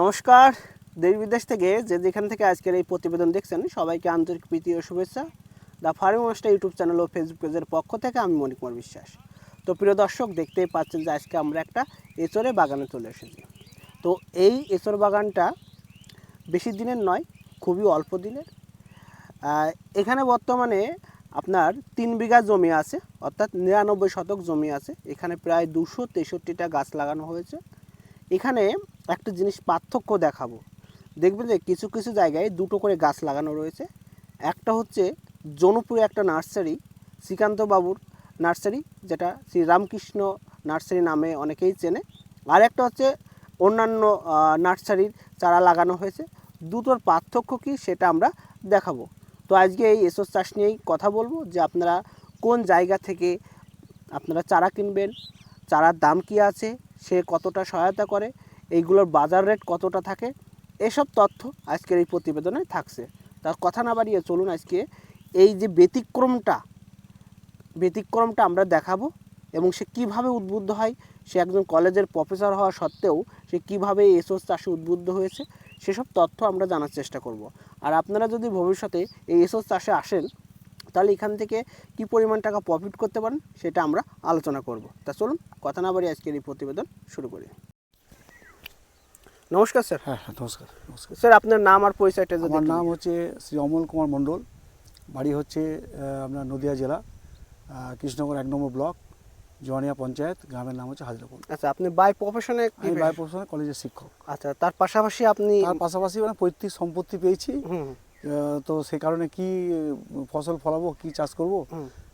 নমস্কার। দেশ বিদেশ থেকে যে যেখান থেকে আজকের এই প্রতিবেদন দেখছেন, সবাইকে আন্তরিক প্রীতি ও শুভেচ্ছা। The farming master YouTube channel O Facebook পেজের পক্ষ থেকে আমি মণিক কুমার বিশ্বাস। তো প্রিয় দর্শক, দেখতেই পাচ্ছেন যে আজকে আমরা একটা এচরে বাগানে চলে এসেছি। তো এই এচর বাগানটা বেশি দিনের নয়, খুবই অল্প দিনের। এখানে বর্তমানে আপনার তিন বিঘা জমি আছে, অর্থাৎ নিরানব্বই শতক জমি আছে। এখানে প্রায় দুশো তেষট্টিটা গাছ লাগানো হয়েছে। এখানে একটা জিনিস পার্থক্য দেখাবো। দেখবেন যে কিছু কিছু জায়গায় দুটো করে গাছ লাগানো রয়েছে। একটা হচ্ছে জনপুরে একটা নার্সারি শ্রীকান্ত বাবুর নার্সারি, যেটা শ্রী রামকৃষ্ণ নার্সারি নামে অনেকেই চেনে। আর একটা হচ্ছে অন্যান্য নার্সারির চারা লাগানো হয়েছে। দুটোর পার্থক্য কী সেটা আমরা দেখাবো। তো আজকে এই এসোস চাষ নিয়েই কথা বলব যে আপনারা কোন জায়গা থেকে আপনারা চারা কিনবেন, চারার দাম কি আছে, সে কতটা সহায়তা করে এইগুলোর বাজার রেট কতটা থাকে? এসব তথ্য আজকের এই প্রতিবেদনে থাকছে। তার কথা না বাড়িয়ে চলুন আজকে এই যে ব্যতিক্রমটা ব্যতিক্রমটা আমরা দেখাবো এবং সে কীভাবে উদ্বুদ্ধ হয়, সে একজন কলেজের প্রফেসর হওয়া সত্ত্বেও সে কীভাবে এসোস চাষে উদ্বুদ্ধ হয়েছে, সেসব তথ্য আমরা জানার চেষ্টা করব। আর আপনারা যদি ভবিষ্যতে এই এসোস চাষে আসেন, তাহলে এখান থেকে কি পরিমাণ টাকা প্রফিট করতে পারেন, সেটা আমরা আলোচনা করব। তা চলুন কথা না বাড়ি আজকের এই প্রতিবেদন শুরু করি। নমস্কার স্যার। হ্যাঁ হ্যাঁ নমস্কার নমস্কার। স্যার আপনার নাম আর পরিচয়টা যদি আমার নাম হচ্ছে শ্রী অমল কুমার মণ্ডল। বাড়ি হচ্ছে আপনার নদিয়া জেলা কৃষ্ণনগর এক নম্বর ব্লক জোয়ানিয়া পঞ্চায়েত গ্রামের নাম হচ্ছে হাজরাপুর। আচ্ছা আপনি বাই প্রফেশনে বাই প্রফেশনাল কলেজের শিক্ষক। আচ্ছা তার পাশাপাশি আপনি তার পাশাপাশি মানে পৈতৃক সম্পত্তি পেয়েছি। তো সেই কারণে কি ফসল ফলাবো কি চাষ করব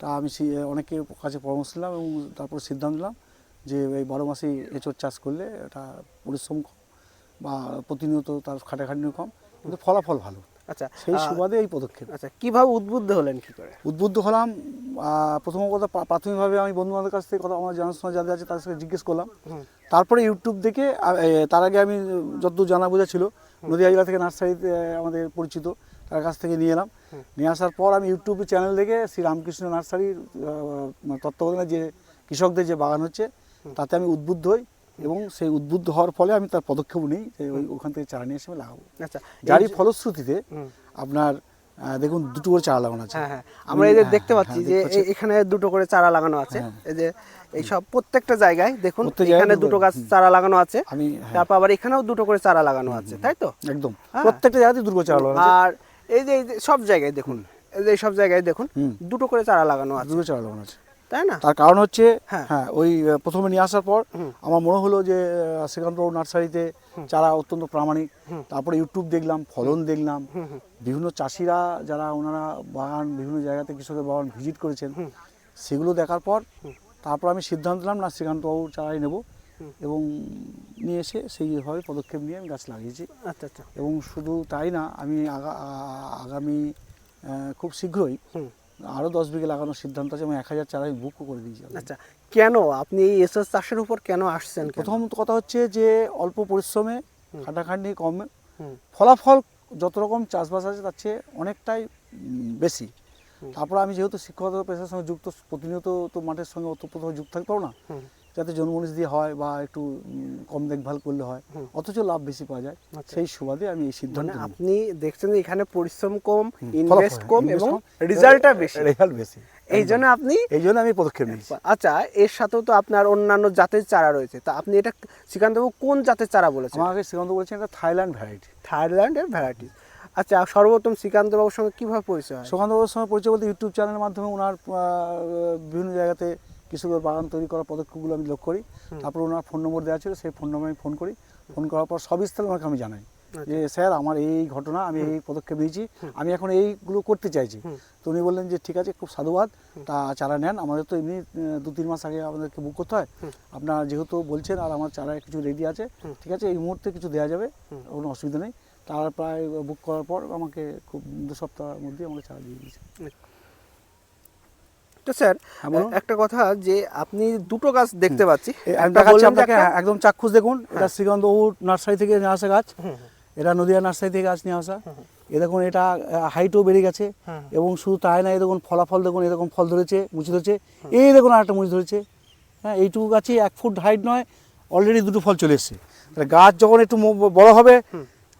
তা আমি সে- অনেকের কাছে পরামর্শ নিলাম এবং তারপর সিদ্ধান্ত নিলাম যে এই বারো মাসেই এঁচড় চাষ করলে এটা পরিশ্রম বা প্রতিনিয়ত তার খাটাখাটনিও কম কিন্তু ফলাফল ভালো। আচ্ছা সেই সুবাদে এই পদক্ষেপ। আচ্ছা কীভাবে উদ্বুদ্ধ হলেন কি করে? উদ্বুদ্ধ হলাম প্রথম কথা প্রাথমিকভাবে আমি বন্ধু বান্ধবের কাছ থেকে কথা আমার জানাশোনা যাদের আছে তাদের সাথে জিজ্ঞেস করলাম। তারপরে ইউটিউব দেখে তার আগে আমি যতদূর জানা বোঝা ছিল নদীয়া জেলা থেকে নার্সারিতে আমাদের পরিচিত তার কাছ থেকে নিয়ে এলাম। নিয়ে আসার পর আমি ইউটিউব চ্যানেল দেখে শ্রী রামকৃষ্ণ নার্সারির তত্ত্বাবধানে যে কৃষকদের যে বাগান হচ্ছে তাতে আমি উদ্বুদ্ধ হই। এবং সেই উদ্বুদ্ধ হওয়ার ফলে আমি তার পদক্ষেপ নিই যে ওই ওখান থেকে চারা নিয়ে এসে আমি লাগাবো। আচ্ছা যারই ফলশ্রুতিতে আপনার দেখুন দুটো করে চারা লাগানো আছে। হ্যাঁ হ্যাঁ আমরা এই যে দেখতে হ্যাঁ, পাচ্ছি যে এখানে দুটো করে চারা লাগানো আছে। এই যে এই সব প্রত্যেকটা জায়গায় দেখুন এখানে দুটো গাছ চারা লাগানো আছে। আমি তারপর আবার এখানেও দুটো করে চারা লাগানো আছে তাই তো? একদম। প্রত্যেকটা জায়গাতে দুটো চারা লাগানো আর এই যে সব জায়গায় দেখুন এই যে সব জায়গায় দেখুন। দুটো করে চারা লাগানো আছে। দুটো চারা লাগানো আছে। তাই না? তার কারণ হচ্ছে হ্যাঁ। হ্যাঁ ওই প্রথমে নিয়ে আসার পর আমার মনে হলো যে শ্রীকান্তবাবু নার্সারিতে চারা অত্যন্ত প্রামাণিক। তারপরে ইউটিউব দেখলাম ফলন দেখলাম। বিভিন্ন চাষিরা যারা ওনারা বাগান বিভিন্ন জায়গাতে কৃষকের বাগান ভিজিট করেছেন সেগুলো দেখার পর তারপর আমি সিদ্ধান্ত নিলাম না শ্রীকান্তবাবুর চারাই নেব। এবং নিয়ে এসে সেইভাবে পদক্ষেপ নিয়ে আমি গাছ লাগিয়েছি। আচ্ছা আচ্ছা। এবং শুধু তাই না আমি আগামী খুব শীঘ্রই আরও দশ বিঘে লাগানোর সিদ্ধান্ত আছে এবং এক হাজার চারা বুক বুকও করে দিয়েছি। আচ্ছা কেন? আপনি এই এসএস চাষের উপর কেন আসছেন প্রথম কথা হচ্ছে যে অল্প পরিশ্রমে খাটাখাটনি কম। ফলাফল যত রকম চাষবাস আছে তার চেয়ে অনেকটাই বেশি। তারপর আমি যেহেতু শিক্ষকতা পেশার সঙ্গে যুক্ত প্রতিনিয়ত তো মাঠের সঙ্গে ওতপ্রোতভাবে যুক্ত থাকতে পারব না। যাতে জন্মনিষ দিয়ে হয় বা একটু কম দেখভাল করলে হয় অথচ লাভ বেশি পাওয়া যায়। আচ্ছা। সেই সুবাদে আমি এই মানে সিদ্ধান্ত আপনি দেখছেন এখানে পরিশ্রম কম ইনভেস্ট কম এবং রেজাল্টটা বেশি। রেজাল্ট বেশি। এই জন্য আপনি এই জন্য আমি পদক্ষেপ নিয়েছি আচ্ছা এর সাথেও তো আপনার অন্যান্য জাতের চারা রয়েছে। তা আপনি এটা শ্রীকান্তবাবু কোন জাতের চারা বলেছেন? আমাকে শ্রীকান্ত বলছেন এটা থাইল্যান্ড ভ্যারাইটি। থাইল্যান্ডের ভ্যারাইটি। আচ্ছা সর্বপ্রথম শ্রীকান্তবাবুর সঙ্গে কীভাবে পরিচয় হয়? সুকান্তবাবুর সঙ্গে পরিচয় বলতে ইউটিউব চ্যানেলের মাধ্যমে ওনার বিভিন্ন জায়গাতে কৃষকের বাগান তৈরি করার পদক্ষেপগুলো আমি লক্ষ্য করি। তারপর ওনার ফোন নম্বর দেওয়া ছিল সেই ফোন নম্বরে আমি ফোন করি। ফোন করার পর সবিস্তারে ওনাকে আমি জানাই যে স্যার আমার এই এই ঘটনা আমি এই পদক্ষেপ নিয়েছি আমি এখন এইগুলো করতে চাইছি। তো উনি বললেন যে ঠিক আছে খুব সাধুবাদ তা চারা নেন। আমাদের তো এমনি দু তিন মাস আগে আমাদেরকে বুক করতে হয়। আপনার যেহেতু বলছেন আর আমার চারা কিছু রেডি আছে ঠিক আছে এই মুহূর্তে কিছু দেওয়া যাবে কোনো অসুবিধা নেই। তারা প্রায় বুক করার পর আমাকে খুব দু সপ্তাহের মধ্যে আমাকে চারা দিয়ে দিয়েছে। তো স্যার হ্যাঁ, একটা কথা যে আপনি দুটো গাছ দেখতে পাচ্ছি। আপনাকে হ্যাঁ, একদম চাক্ষুষ দেখুন এটা শ্রীকান্তবাবু নার্সারি থেকে নিয়ে আসা গাছ। এটা নদিয়া নার্সারি থেকে গাছ নিয়ে আসা। এ দেখুন এটা হাইটও বেড়ে গেছে। এবং শুধু তাই না এই দেখুন ফলাফল দেখুন এরকম ফল ধরেছে মুচি ধরেছে। এই দেখুন আরেকটা মুচি ধরেছে। হ্যাঁ এইটুকু গাছে এক ফুট হাইট নয় অলরেডি দুটো ফল চলে এসছে। তাহলে গাছ যখন একটু বড় হবে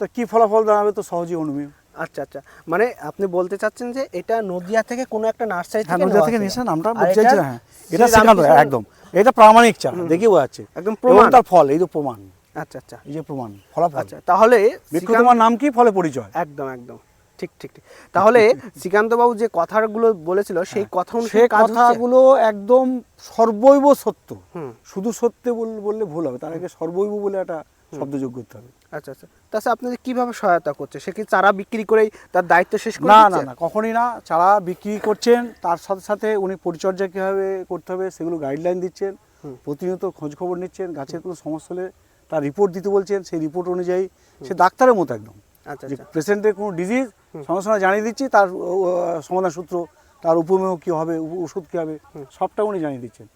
তা কি ফলাফল দাঁড়াবে তো সহজেই অনুমেয় আচ্ছা আচ্ছা। মানে আপনি বলতে চাচ্ছেন যে এটা নদিয়া থেকে কোনো একটা নার্সারি হ্যাঁ থেকে নদিয়া থেকে ছিল। নিয়েছে নামটা বলতে হ্যাঁ। এটা শ্রী সেখানে একদম। এটা প্রামাণিক চা দেখে বোঝা যাচ্ছে একদম প্রমাণ। তার ফল এই তো প্রমাণ। আচ্ছা আচ্ছা। এই যে প্রমাণ ফলাফল। আচ্ছা তাহলে বৃক্ষ তোমার নাম কি? ফলে পরিচয়। একদম একদম। ঠিক ঠিক ঠিক। তাহলে শ্রীকান্ত বাবু যে কথাগুলো বলেছিল সেই কথা সে অনুসারে কাজ হচ্ছে? কথাগুলো একদম সর্বৈব সত্য। শুধু সত্য বল- বললে ভুল হবে তার আগে সর্বৈব বলে একটা শব্দ যোগ করতে হবে। আচ্ছা আচ্ছা। তাছাড়া আপনাদের কীভাবে সহায়তা করছে? সে কি চারা বিক্রি করেই তার দায়িত্ব শেষ করে না না না কখনই না। চারা বিক্রি করছেন তার সাথে সাথে উনি পরিচর্যা কীভাবে করতে হবে সেগুলো গাইডলাইন দিচ্ছেন প্রতিনিয়ত খোঁজ খবর নিচ্ছেন গাছের কোনো সমস্যা হলে তার রিপোর্ট দিতে বলছেন সেই রিপোর্ট অনুযায়ী সে ডাক্তারের মতো একদম। আচ্ছা যে আচ্ছা। পেশেন্টের কোনো ডিজিজ সঙ্গে সঙ্গে জানিয়ে দিচ্ছি তার সমাধান সূত্র তার উপমেয় কী হবে ওষুধ কী হবে সবটা উনি জানিয়ে দিচ্ছেন।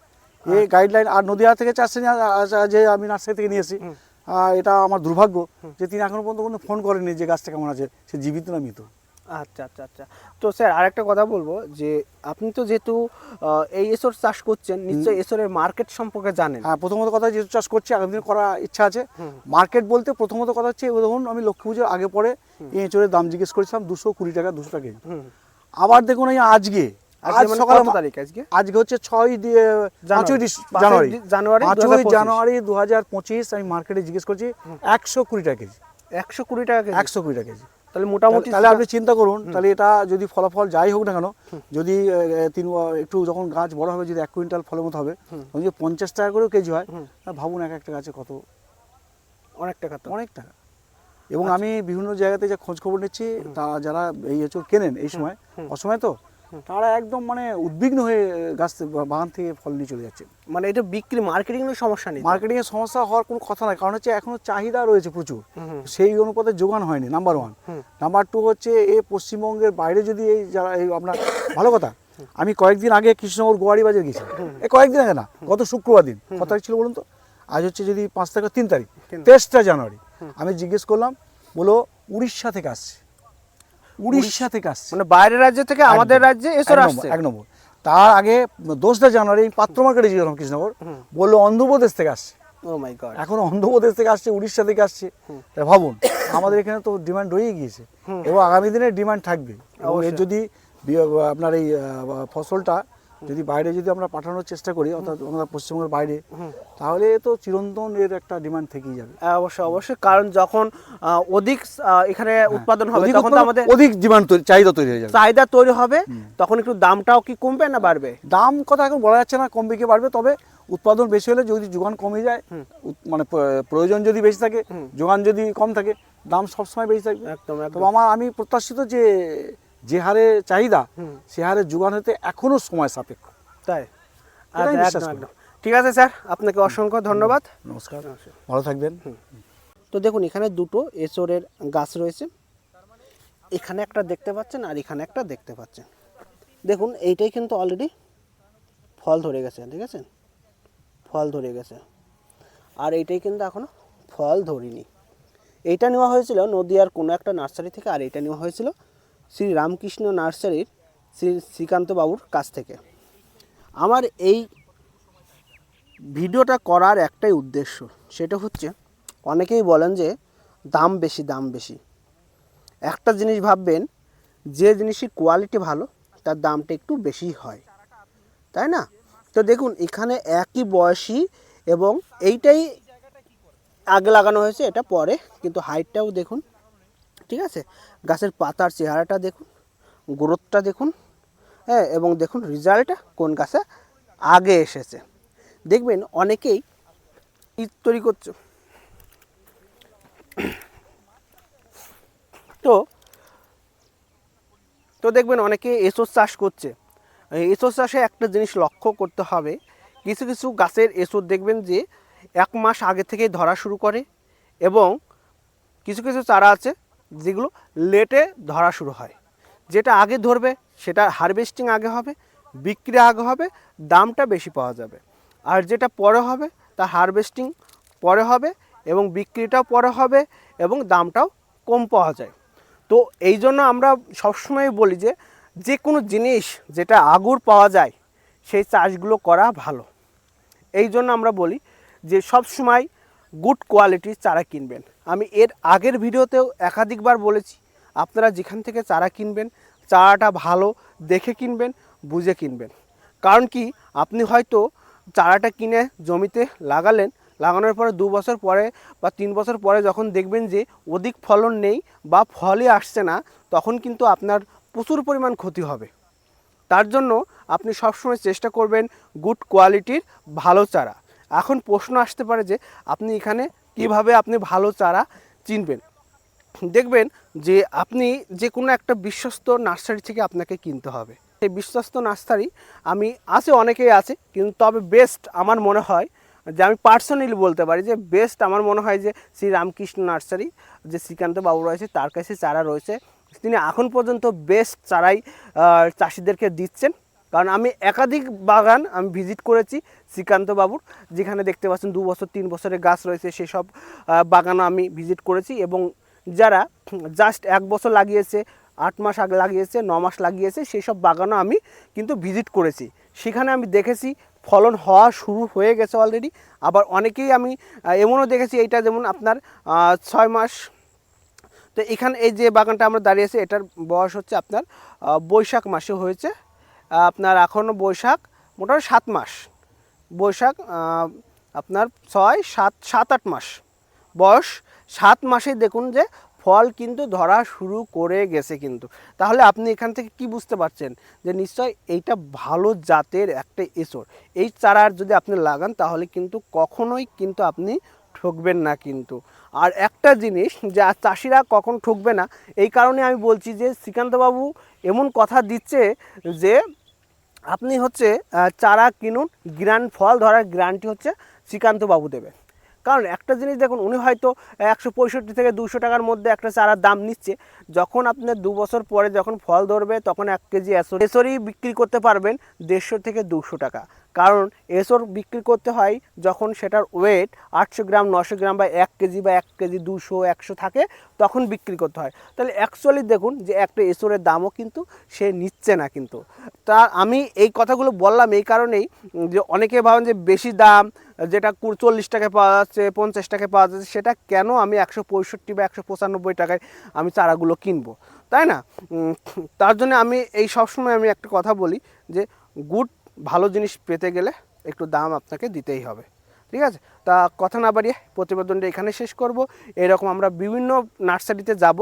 এই গাইডলাইন আর নদিয়া থেকে চারশে যে আমি নার্সারি থেকে নিয়েছি। এটা আমার দুর্ভাগ্য যে তিনি এখনও পর্যন্ত কোনো ফোন করেননি যে গাছটা কেমন আছে সে জীবিত না মৃত। আচ্ছা আচ্ছা আচ্ছা। তো স্যার আরেকটা কথা বলব যে আপনি তো যেহেতু এই এসর চাষ করছেন নিশ্চয়ই এসরের মার্কেট সম্পর্কে জানেন। হ্যাঁ প্রথমত কথা যেহেতু চাষ করছি আগামী দিন করার ইচ্ছা আছে। মার্কেট বলতে প্রথমত কথা হচ্ছে ধরুন আমি লক্ষ্মী পুজোর আগে পরে এই এঁচড়ের দাম জিজ্ঞেস করেছিলাম দুশো কুড়ি টাকা দুশো টাকা। আবার দেখুন এই আজকে আজ আজকে মানে হচ্ছে ছয় জানুয়ারি। জানুয়ারি। পাঁচই জানুয়ারি দু হাজার পঁচিশ আমি মার্কেটে জিজ্ঞেস করছি একশো কুড়ি টাকা কেজি। একশো কুড়ি টাকা কেজি? একশো কুড়ি টাকা কেজি। তাহলে মোটামুটি তাহলে আপনি চিন্তা করুন তাহলে এটা যদি ফলাফল যাই হোক না কেন যদি তিন একটু যখন গাছ বড় হবে যদি এক কুইন্টাল ফলের মতো হবে যদি পঞ্চাশ টাকা করেও কেজি হয় ভাবুন এক একটা গাছে কত। অনেক টাকা তো। অনেক টাকা। এবং আচ্ছা। আমি বিভিন্ন জায়গাতে যে খোঁজ খবর নিচ্ছি তা যারা এই এঁচড় কেনেন এই সময় অসময় তো তারা একদম মানে উদ্বিগ্ন হয়ে গাছ বাগান থেকে ফল নিয়ে চলে যাচ্ছে। মানে এটা বিক্রি মার্কেটিং এর সমস্যা নেই? মার্কেটিং এর সমস্যা হওয়ার কোনো কথা নাই কারণ হচ্ছে এখনও চাহিদা রয়েছে প্রচুর। সেই অনুপাতে যোগান হয়নি নাম্বার ওয়ান নাম্বার টু হচ্ছে এ পশ্চিমবঙ্গের বাইরে যদি এই যারা এই আপনার ভালো কথা আমি কয়েকদিন আগে কৃষ্ণনগর গোয়ারি বাজার গেছি এ কয়েকদিন আগে না গত শুক্রবার দিন। কত তারিখ ছিল বলুন তো? আজ হচ্ছে যদি পাঁচ তারিখ তিন তারিখ। তেইশটা জানুয়ারি। আমি জিজ্ঞেস করলাম বলো উড়িষ্যা থেকে আসছে। উড়িষ্যা থেকে আসছে। মানে বাইরের রাজ্য থেকে আমাদের রাজ্যে এসে আসছে। এক নম্বর। তার আগে দোসরা জানুয়ারি পাত্র মার্কেটে গিয়েছিলাম কৃষ্ণনগর। বলল অন্ধ্রপ্রদেশ থেকে আসছে। গড এখন অন্ধ্রপ্রদেশ থেকে আসছে উড়িষ্যা থেকে আসছে। ভাবুন আমাদের এখানে তো ডিমান্ড রয়েই গিয়েছে। এবং আগামী দিনে ডিমান্ড থাকবে। এবং এর যদি আপনার এই ফসলটা যদি বাইরে যদি আমরা পাঠানোর চেষ্টা করি অর্থাৎ আমরা পশ্চিমবঙ্গের বাইরে তাহলে তো চিরন্তন এর একটা ডিমান্ড থেকেই যাবে। অবশ্যই অবশ্যই। কারণ যখন অধিক এখানে উৎপাদন হবে তখন তো আমাদের অধিক ডিমান্ড চাহিদা তৈরি হয়ে যাবে। চাহিদা তৈরি হবে তখন একটু দামটাও কি কমবে না বাড়বে? দাম কথা এখন বলা যাচ্ছে না কমবে কি বাড়বে তবে উৎপাদন বেশি হলে যদি যোগান কমে যায় মানে প্রয়োজন যদি বেশি থাকে যোগান যদি কম থাকে দাম সবসময় বেশি থাকবে। একদম একদম। আমার আমি প্রত্যাশিত যে যে হারে চাহিদা সে হারে যোগান হতে এখনও সময় সাপেক্ষ। তাই? আচ্ছা, ঠিক আছে স্যার আপনাকে অসংখ্য ধন্যবাদ। নমস্কার। ভালো থাকবেন। তো দেখুন এখানে দুটো এসরের গাছ রয়েছে। এখানে একটা দেখতে পাচ্ছেন আর এখানে একটা দেখতে পাচ্ছেন। দেখুন এইটাই কিন্তু অলরেডি ফল ধরে গেছে ঠিক আছে? ফল ধরে গেছে। আর এইটাই কিন্তু এখনও ফল ধরিনি। এইটা নেওয়া হয়েছিল নদিয়ার কোনো একটা নার্সারি থেকে আর এইটা নেওয়া হয়েছিল শ্রী রামকৃষ্ণ নার্সারির শ্রী শ্রীকান্ত বাবুর কাছ থেকে। আমার এই ভিডিওটা করার একটাই উদ্দেশ্য, সেটা হচ্ছে অনেকেই বলেন যে দাম বেশি দাম বেশি। একটা জিনিস ভাববেন, যে জিনিসের কোয়ালিটি ভালো, তার দামটা একটু বেশি হয়। তাই না? তো দেখুন, এখানে একই বয়সী এবং এইটাই আগে লাগানো হয়েছে, এটা পরে, কিন্তু হাইটটাও দেখুন। ঠিক আছে? গাছের পাতার চেহারাটা দেখুন, গ্রোথটা দেখুন হ্যাঁ এবং দেখুন রেজাল্টটা কোন গাছে আগে এসেছে। দেখবেন অনেকেই ঈদ তৈরি করছে। তো তো দেখবেন অনেকে এসোস চাষ করছে। এসোস চাষে একটা জিনিস লক্ষ্য করতে হবে, কিছু কিছু গাছের এসোস দেখবেন যে এক মাস আগে থেকেই ধরা শুরু করে, এবং কিছু কিছু চারা আছে যেগুলো লেটে ধরা শুরু হয়। যেটা আগে ধরবে, সেটা হারভেস্টিং আগে হবে, বিক্রি আগে হবে, দামটা বেশি পাওয়া যাবে। আর যেটা পরে হবে, তা হারভেস্টিং পরে হবে এবং বিক্রিটাও পরে হবে এবং দামটাও কম পাওয়া যায়। তো এই জন্য আমরা সবসময় বলি যে যে কোনো জিনিস যেটা আগুর পাওয়া যায়, সেই চাষগুলো করা ভালো। এই জন্য আমরা বলি যে সব সময় গুড কোয়ালিটির চারা কিনবেন। আমি এর আগের ভিডিওতেও একাধিকবার বলেছি, আপনারা যেখান থেকে চারা কিনবেন, চারাটা ভালো দেখে কিনবেন, বুঝে কিনবেন। কারণ কি, আপনি হয়তো চারাটা কিনে জমিতে লাগালেন, লাগানোর পরে দু বছর পরে বা তিন বছর পরে যখন দেখবেন যে অধিক ফলন নেই বা ফলই আসছে না, তখন কিন্তু আপনার প্রচুর পরিমাণ ক্ষতি হবে। তার জন্য আপনি সবসময় চেষ্টা করবেন গুড কোয়ালিটির ভালো চারা। এখন প্রশ্ন আসতে পারে যে, আপনি এখানে কীভাবে আপনি ভালো চারা চিনবেন? দেখবেন যে আপনি যে কোনো একটা বিশ্বস্ত নার্সারি থেকে আপনাকে কিনতে হবে। সেই বিশ্বস্ত নার্সারি আমি আছে, অনেকেই আছে, কিন্তু তবে বেস্ট আমার মনে হয় যে আমি পার্সোনালি বলতে পারি যে বেস্ট আমার মনে হয় যে শ্রী রামকৃষ্ণ নার্সারি, যে শ্রীকান্ত বাবু রয়েছে, তার কাছে চারা রয়েছে। তিনি এখন পর্যন্ত বেস্ট চারাই চাষিদেরকে দিচ্ছেন। কারণ আমি একাধিক বাগান আমি ভিজিট করেছি শ্রীকান্ত বাবুর, যেখানে দেখতে পাচ্ছেন দু বছর, তিন বছরের গাছ রয়েছে, সেসব বাগানও আমি ভিজিট করেছি এবং যারা জাস্ট এক বছর লাগিয়েছে, আট মাস আগে লাগিয়েছে, ন মাস লাগিয়েছে সেই সব বাগানও আমি কিন্তু ভিজিট করেছি। সেখানে আমি দেখেছি, ফলন হওয়া শুরু হয়ে গেছে অলরেডি আবার অনেকেই আমি এমনও দেখেছি, এইটা যেমন আপনার ছয় মাস। তো এখানে এই যে বাগানটা আমরা দাঁড়িয়েছে এটার বয়স হচ্ছে আপনার বৈশাখ মাসে হয়েছে। আপনার এখনও বৈশাখ মোটামুটি সাত মাস। বৈশাখ আপনার ছয়, সাত সাত, আট মাস। বয়স সাত মাসে দেখুন যে ফল কিন্তু ধরা শুরু করে গেছে কিন্তু। তাহলে আপনি এখান থেকে কি বুঝতে পারছেন? যে নিশ্চয় এইটা ভালো জাতের একটা এসর এই চারার যদি আপনি লাগান তাহলে কিন্তু কখনোই কিন্তু আপনি ঠকবেন না কিন্তু। আর একটা জিনিস যে চাষিরা কখন ঠকবে না, এই কারণে আমি বলছি যে শ্রীকান্তবাবু এমন কথা দিচ্ছে যে আপনি হচ্ছে চারা কিনুন গ্র্যান্ড ফল ধরার গ্রান্টি হচ্ছে শ্রীকান্তবাবু দেবেন। কারণ একটা জিনিস দেখুন, উনি হয়তো একশো পঁয়ষট্টি থেকে দুশো টাকার মধ্যে একটা চারার দাম নিচ্ছে। যখন আপনার দু বছর পরে যখন ফল ধরবে, তখন এক কেজি এসরি বিক্রি করতে পারবেন দেড়শো থেকে দুশো টাকা। কারণ এসর বিক্রি করতে হয় যখন সেটার ওয়েট আটশো গ্রাম নশো গ্রাম বা এক কেজি বা এক কেজি দুশো, একশো থাকে, তখন বিক্রি করতে হয়। তাহলে অ্যাকচুয়ালি দেখুন যে একটা এসরের দামও কিন্তু সে নিচ্ছে না কিন্তু। তা আমি এই কথাগুলো বললাম এই কারণেই যে অনেকে ভাবেন যে বেশি দাম, যেটা চল্লিশ টাকায় পাওয়া যাচ্ছে, পঞ্চাশ টাকায় পাওয়া যাচ্ছে, সেটা কেন আমি একশো পঁয়ষট্টি বা একশো পঁচানব্বই টাকায় আমি চারাগুলো কিনবো? তাই না? তার জন্য আমি এই সবসময় আমি একটা কথা বলি যে গুড ভালো জিনিস পেতে গেলে একটু দাম আপনাকে দিতেই হবে। ঠিক আছে? তা কথা না বাড়িয়ে প্রতিবেদনটা এখানে শেষ করব। এরকম আমরা বিভিন্ন নার্সারিতে যাব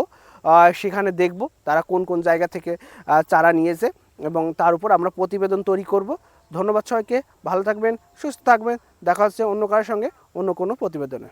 সেখানে দেখব তারা কোন কোন জায়গা থেকে চারা নিয়েছে এবং তার উপর আমরা প্রতিবেদন তৈরি করব। ধন্যবাদ সবাইকে, ভালো থাকবেন, সুস্থ থাকবেন, দেখা হচ্ছে অন্য কারোর সঙ্গে অন্য কোনো প্রতিবেদনে।